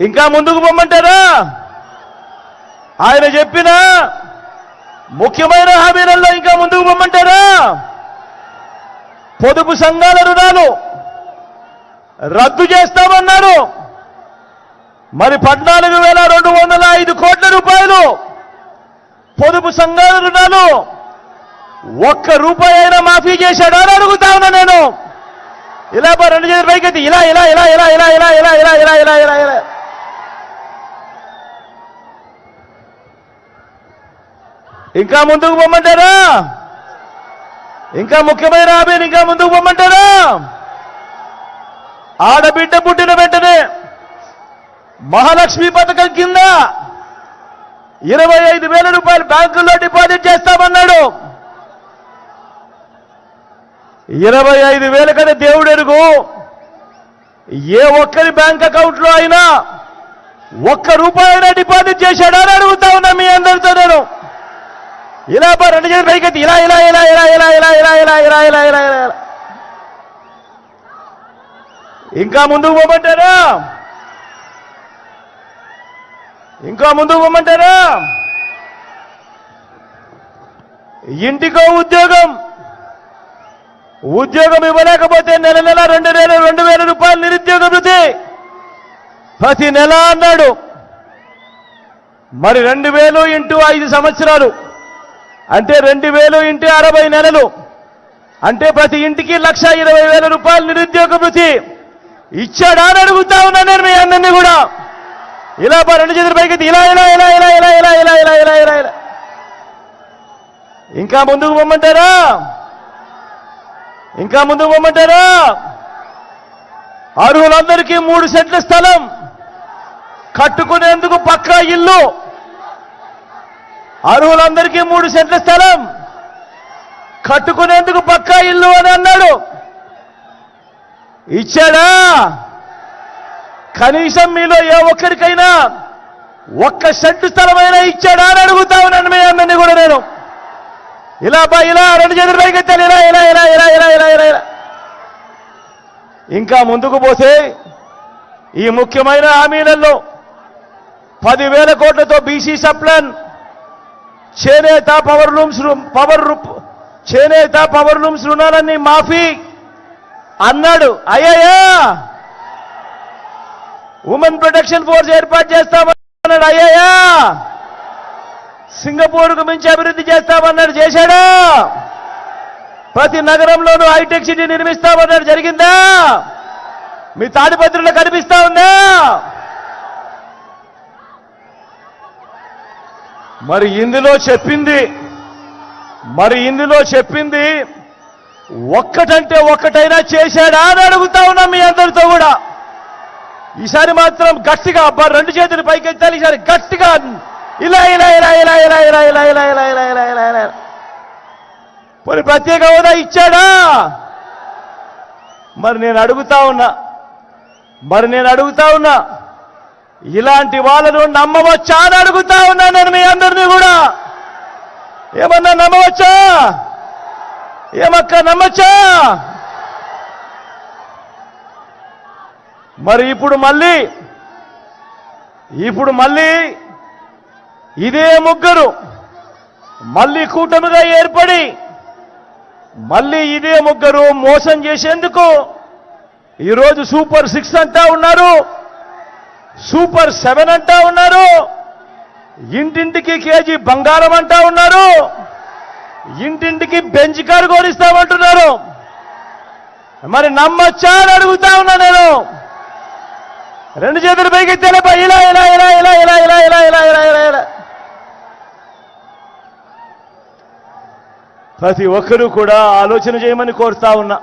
ఇంకా ముందుకు పొమ్మంటారా ఆయన చెప్పిన ముఖ్యమైన హామీలలో ఇంకా ముందుకు పొమ్మంటారా పొదుపు సంఘాల రుణాలు రద్దు చేస్తామన్నారు మరి పద్నాలుగు వేల రెండు వందల ఐదు కోట్ల రూపాయలు పొదుపు సంఘాల రుణాలు ఒక్క రూపాయి అయినా మాఫీ చేశాడా అని అడుగుతా ఉన్నా నేను ఇలా రెండు చేతులు పైకెత్తి ఇలా ఇలా ఇలా ఇలా ఇలా ఇలా ఇలా ఇలా ఇలా ఇలా ఇలా ఇలా ఇంకా ముందుకు పొమ్మంటారా ఇంకా ముఖ్యమైన హామీని ఇంకా ముందుకు పొమ్మంటారా ఆడబిడ్డ పుట్టిన వెంటనే మహాలక్ష్మి పథకం కింద ఇరవై ఐదు వేల రూపాయలు బ్యాంకుల్లో డిపాజిట్ చేస్తామన్నాడు. ఇరవై ఐదు వేల కదా దేవుడు ఎరుగు. ఏ ఒక్కరి బ్యాంక్ అకౌంట్లో అయినా ఒక్క రూపాయి అయినా డిపాజిట్ చేశాడా అని అడుగుతా ఉన్నా మీ అందరితో నేను. ఇలా బా రెండు చేతులు పైకెత్తి ఇలా ఇలా ఇలా ఇలా ఇలా ఇలా ఇలా ఇలా ఇలా ఇలా ఇలా ఇలా ఇలా ఇంకా ముందుకు పోమంటారా ఇంకా ముందుకు పోమంటారా ఇంటికో ఉద్యోగం ఉద్యోగం ఇవ్వలేకపోతే నెల నెల రెండు వేల రెండు వేల రూపాయలు నిరుద్యోగ వృద్ధి ప్రతి నెల అన్నాడు మరి రెండు వేలు ఇంటూ ఐదు సంవత్సరాలు అంటే రెండు వేలు ఇంటి అరవై నెలలు అంటే ప్రతి ఇంటికి లక్ష ఇరవై వేల రూపాయలు నిరుద్యోగ వృత్తి ఇచ్చాడా అని అడుగుతా ఉన్నా నేను మీ అందరినీ కూడా ఇలా రెండు చేతుల పైకి ఇలా ఇలా ఇలా ఇలా ఇలా ఇలా ఇలా ఇలా ఇలా ఇలా ఇలా ఇంకా ముందుకు పొమ్మంటారా ఇంకా ముందుకు పొమ్మంటారా అర్హులందరికీ మూడు సెంట్ల స్థలం కట్టుకునేందుకు పక్కా ఇల్లు అర్హులందరికీ మూడు సెంట్ల స్థలం. కట్టుకునేందుకు పక్కా ఇల్లు అని అన్నాడు. ఇచ్చాడా? కనీసం మీలో ఏ ఒక్కరికైనా ఒక్క సెంటు స్థలమైనా ఇచ్చాడా అని అడుగుతా ఉన్నాను మీ అందరినీ కూడా నేను. ఇలా బా ఇలా రెండు చేతులు పైకెత్తాను ఇలా ఇలా ఇలా ఇలా ఇలా ఇలా ఇలా ఇలా. ఇంకా ముందుకు పోతే ఈ ముఖ్యమైన హామీలలో పదివేల కోట్లతో బీసీ సప్లాన్ చేనేత పవర్ లూమ్స్ పవర్ చేనేత పవర్ లూమ్స్ రుణాలన్నీ మాఫీ. అన్నాడు అయ్యయ్యా! ఉమెన్ ప్రొటెక్షన్ ఫోర్స్ ఏర్పాటు చేస్తామన్నాడు అయ్యయ్యా! సింగపూర్కు మించి అభివృద్ధి చేస్తామన్నాడు చేశాడా! ప్రతి నగరంలోనూ హైటెక్ సిటీ నిర్మిస్తామన్నాడు జరిగిందా? మీ తాడిపత్రిలో కనిపిస్తా ఉందా? మరి ఇందులో చెప్పింది మరి ఇందులో చెప్పింది ఒక్కటంటే ఒక్కటైనా చేశాడా అని అడుగుతా ఉన్నా మీ అందరితో కూడా ఈసారి మాత్రం గట్టిగా అబ్బా రెండు చేతులు పైకెత్తాలి ఈసారి గట్టిగా ఇలా ఇలా ఇలా ఇలా ఇలా ఇలా ఇలా ఇలా ఇలా ఇలా ఇలా ఇలా ఇలా పోనీ ప్రత్యేక హోదా ఇచ్చాడా మరి నేను అడుగుతా ఉన్నా మరి నేను అడుగుతా ఉన్నా ఇలాంటి వాళ్ళను నమ్మవచ్చా అని అడుగుతా ఉన్నా నేను మీ అందరినీ కూడా. ఏమన్నా నమ్మవచ్చా? ఏమక్క నమ్మచ్చా? మరి ఇప్పుడు మళ్ళీ ఇప్పుడు మళ్ళీ ఇదే ముగ్గురు మళ్ళీ కూటమిగా ఏర్పడి మళ్ళీ ఇదే ముగ్గురు మోసం చేసేందుకు ఈరోజు సూపర్ సిక్స్ అంటా ఉన్నారు. సూపర్ సెవెన్ అంటా ఉన్నారు ఇంటింటికి కేజీ బంగారం అంటా ఉన్నారు ఇంటింటికి బెంచ్ కారు కోరిస్తామంటున్నారు మరి నమ్మొచ్చా అని అడుగుతా ఉన్నా నేను రెండు చేతులు పైకి తెలప ఇలా ఇలా ఇలా ఇలా ఇలా ఇలా ఇలా ఇలా ఇలా ఇలా ఇలా ప్రతి ఒక్కరూ కూడా ఆలోచన చేయమని కోరుతా ఉన్నా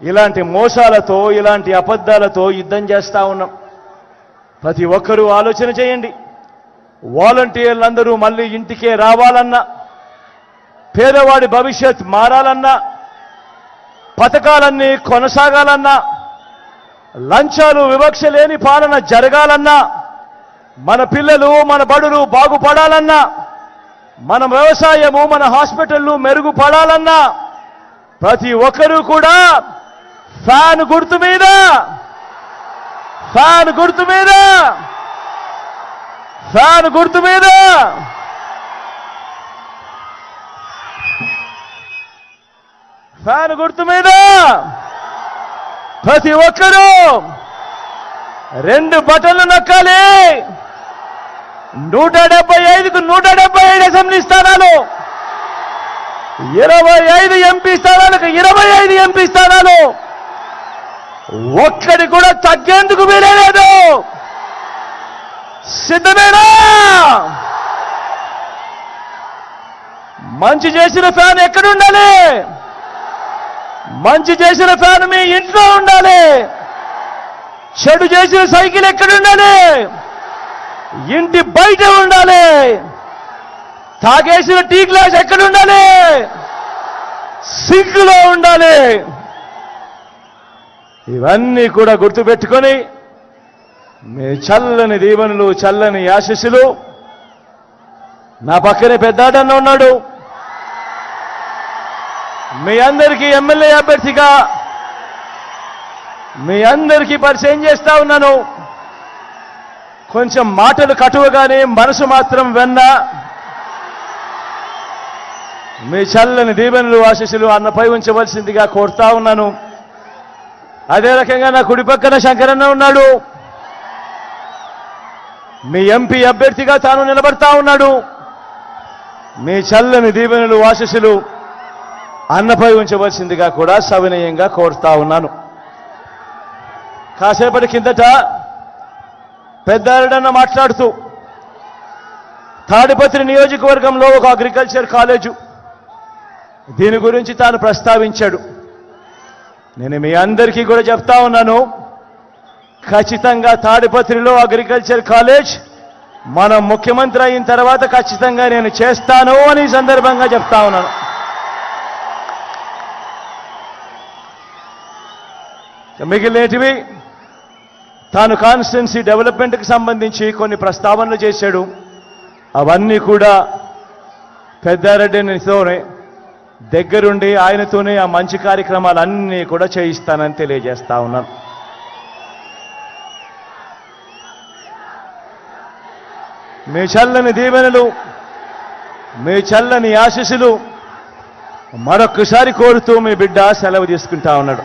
ఇలాంటి మోసాలతో ఇలాంటి అబద్ధాలతో యుద్ధం చేస్తా ఉన్నాం ప్రతి ఒక్కరూ ఆలోచన చేయండి. వాలంటీర్లందరూ మళ్ళీ ఇంటికే రావాలన్నా పేదవాడి భవిష్యత్ మారాలన్నా పథకాలన్నీ కొనసాగాలన్నా లంచాలు వివక్ష లేని పాలన జరగాలన్నా మన పిల్లలు మన బడులు బాగుపడాలన్నా మన వ్యవసాయము మన హాస్పిటళ్ళు మెరుగుపడాలన్నా ప్రతి ఒక్కరూ కూడా ఫ్యాన్ గుర్తు మీద ఫ్యాన్ గుర్తు మీద. ఫ్యాన్ గుర్తు మీద. ఫ్యాన్ గుర్తు మీద. ప్రతి ఒక్కరూ రెండు బటన్లు నొక్కాలి. నూట డెబ్బై ఐదుకు నూట డెబ్బై ఐదు అసెంబ్లీ స్థానాలు. ఇరవై ఐదు ఎంపీ స్థానాలకు ఇరవై ఐదు ఎంపీ స్థానాలు. ఒక్కడి కూడా తగ్గేందుకు వీలేదు లేదు సిద్ధమేనా? మంచి చేసిన ఫ్యాన్ ఎక్కడ ఉండాలి మంచి చేసిన ఫ్యాన్ మీ ఇంట్లో ఉండాలి. చెడు చేసిన సైకిల్ ఎక్కడ ఉండాలి ఇంటి బయట ఉండాలి. తాగేసిన టీ గ్లాస్ ఎక్కడ ఉండాలి సింక్లో ఉండాలి. ఇవన్నీ కూడా గుర్తుపెట్టుకొని మీ చల్లని దీవెనలు చల్లని ఆశీస్సులు నా పక్కనే పెద్దాడన్న ఉన్నాడు. మీ అందరికీ ఎమ్మెల్యే అభ్యర్థిగా మీ అందరికీ పరిచయం చేస్తా ఉన్నాను. కొంచెం మాటలు కటువగానే మనసు మాత్రం వెన్న. మీ చల్లని దీవెనలు ఆశీస్సులు అన్నపై ఉంచవలసిందిగా కోరుతా ఉన్నాను. అదే రకంగా నా కుడి పక్కన శంకరన్న ఉన్నాడు. మీ ఎంపీ అభ్యర్థిగా తాను నిలబడతా ఉన్నాడు. మీ చల్లని దీవెనలు వాసస్సులు అన్నపై ఉంచవలసిందిగా కూడా సవినయంగా కోరుతా ఉన్నాను. కాసేపటి కిందట పెద్దారెడన్న మాట్లాడుతూ తాడిపత్రి నియోజకవర్గంలో ఒక అగ్రికల్చర్ కాలేజు. దీని గురించి తాను ప్రస్తావించాడు. నేను మీ అందరికీ కూడా చెప్తా ఉన్నాను. ఖచ్చితంగా తాడిపత్రిలో అగ్రికల్చర్ కాలేజ్ మన ముఖ్యమంత్రి అయిన తర్వాత ఖచ్చితంగా నేను చేస్తాను అని సందర్భంగా చెప్తా ఉన్నాను. మిగిలినటివి తాను కాన్స్టిట్యున్సీ డెవలప్మెంట్కి సంబంధించి కొన్ని ప్రస్తావనలు చేశాడు. అవన్నీ కూడా పెద్దారెడ్డితోనే దగ్గరుండి ఆయనతోనే ఆ మంచి కార్యక్రమాలన్నీ కూడా చేయిస్తానని తెలియజేస్తా ఉన్నాను మీ చల్లని దీవెనలు మీ చల్లని ఆశీస్సులు మరొక్కసారి కోరుతూ మీ బిడ్డ సెలవు తీసుకుంటా ఉన్నాడు.